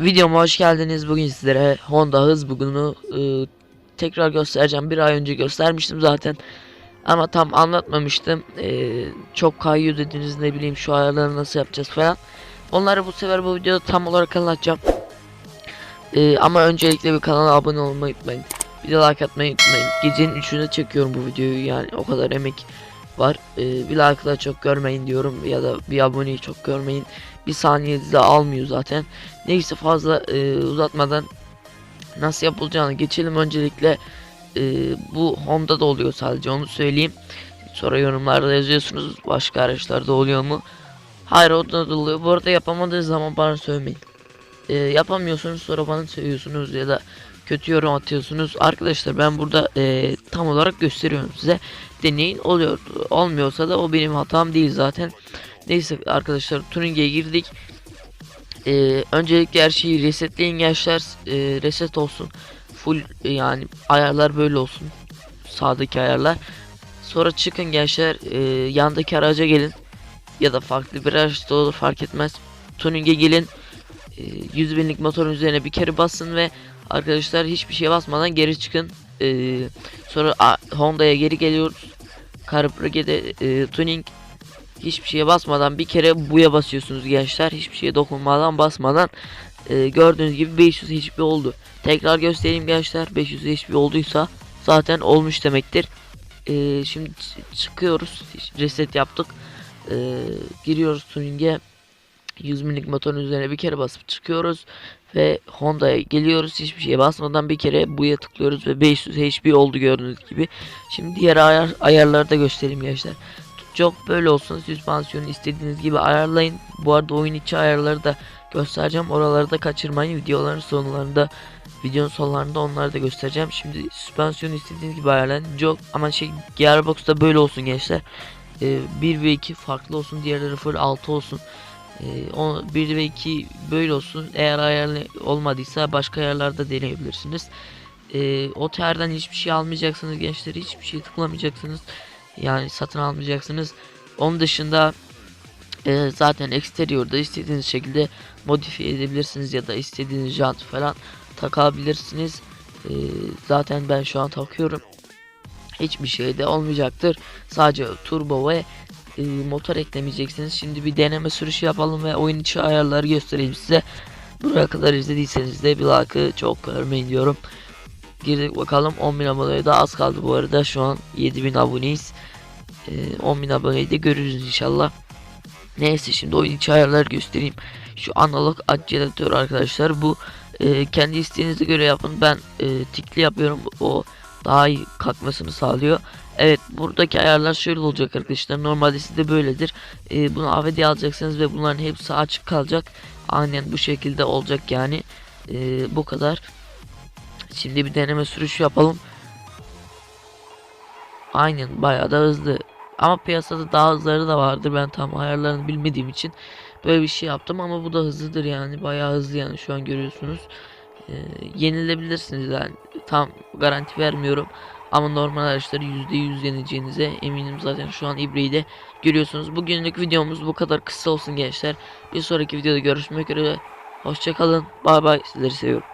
Videoma hoş geldiniz. Bugün sizlere Honda hız bugünü e, tekrar göstereceğim. Bir ay önce göstermiştim zaten. Ama tam anlatmamıştım. E, çok kayıyor dediniz ne bileyim şu ayarları nasıl yapacağız falan. Onları bu sefer bu videoda tam olarak anlatacağım. E, ama öncelikle bir kanala abone olmayı unutmayın. Bir de like atmayı unutmayın. Gecenin 3'ünde çekiyorum bu videoyu yani o kadar emek var. E, bir like da çok görmeyin diyorum ya da bir aboneyi çok görmeyin. Bir saniyede de almıyor zaten. Neyse fazla e, uzatmadan nasıl yapılacağını geçelim öncelikle e, bu Honda'da oluyor sadece onu söyleyeyim sonra yorumlarda yazıyorsunuz başka araçlarda oluyor mu hayır o da oluyor bu arada yapamadığınız zaman bana söylemeyin E, yapamıyorsunuz sonra bana söylüyorsunuz ya da kötü yorum atıyorsunuz arkadaşlar ben burada e, tam olarak gösteriyorum size deneyin oluyor olmuyorsa da o benim hatam değil zaten neyse arkadaşlar tuning'e girdik ee, öncelikle her şeyi resetleyin gençler. Ee, reset olsun. Full e, yani ayarlar böyle olsun. Sağdaki ayarlar. Sonra çıkın gençler. ee, yandaki araca gelin. Ya da farklı bir araçta olur fark etmez. Tuning'e gelin. Ee, 100 binlik motorun üzerine bir kere basın ve arkadaşlar hiçbir şey basmadan geri çıkın. Ee, sonra Honda'ya geri geliyoruz. Carbrage'de e, tuning hiçbir şeye basmadan bir kere buya basıyorsunuz gençler. Hiçbir şeye dokunmadan basmadan e, gördüğünüz gibi 500 HP oldu. Tekrar göstereyim gençler. 500 HP olduysa zaten olmuş demektir. E, şimdi çıkıyoruz. Reset yaptık. E, giriyoruz tuning'e. 100 binlik motorun üzerine bir kere basıp çıkıyoruz ve Honda'ya geliyoruz hiçbir şeye basmadan bir kere buya tıklıyoruz ve 500 HP oldu gördüğünüz gibi. Şimdi diğer ayar, ayarları da göstereyim gençler. Çok böyle olsun süspansiyonu istediğiniz gibi ayarlayın. Bu arada oyun içi ayarları da göstereceğim. Oraları da kaçırmayın. Videoların sonlarında videonun sonlarında onları da göstereceğim. Şimdi süspansiyonu istediğiniz gibi ayarlayın. Çok ama şey Gearbox'ta böyle olsun gençler. Ee, 1 ve 2 farklı olsun. Diğerleri full 6 olsun. Ee, o 1 ve 2 böyle olsun. Eğer ayarlı olmadıysa başka ayarlarda deneyebilirsiniz. Ee, o terden hiçbir şey almayacaksınız gençler. Hiçbir şey tıklamayacaksınız. Yani satın almayacaksınız. Onun dışında e, zaten eksteriyorda istediğiniz şekilde modifiye edebilirsiniz ya da istediğiniz jant falan takabilirsiniz. E, zaten ben şu an takıyorum. Hiçbir şey de olmayacaktır. Sadece turbo ve e, motor eklemeyeceksiniz. Şimdi bir deneme sürüşü yapalım ve oyun içi ayarları göstereyim size. Buraya kadar izlediyseniz de bir like'ı çok görmeyin diyorum. Girdik bakalım 10.000 aboneye daha az kaldı bu arada şu an 7.000 aboneyiz. Ee, 10.000 aboneyi de görürüz inşallah. Neyse şimdi oyun içi ayarları göstereyim. Şu analog akselatör arkadaşlar bu e, kendi isteğinize göre yapın. Ben e, tikli yapıyorum. O daha iyi kalkmasını sağlıyor. Evet buradaki ayarlar şöyle olacak arkadaşlar. Normalde sizde böyledir. E, bunu AVD alacaksınız ve bunların hepsi açık kalacak. Aynen bu şekilde olacak yani. E, bu kadar. Şimdi bir deneme sürüşü yapalım. Aynen bayağı da hızlı. Ama piyasada daha hızları da vardır. Ben tam ayarlarını bilmediğim için böyle bir şey yaptım ama bu da hızlıdır yani. Bayağı hızlı yani şu an görüyorsunuz. Ee, yenilebilirsiniz yani. Tam garanti vermiyorum. Ama normal araçları %100 yeneceğinize eminim zaten şu an ibreyi de görüyorsunuz. Bugünlük videomuz bu kadar kısa olsun gençler. Bir sonraki videoda görüşmek üzere. Hoşçakalın. Bay bay. Sizleri seviyorum.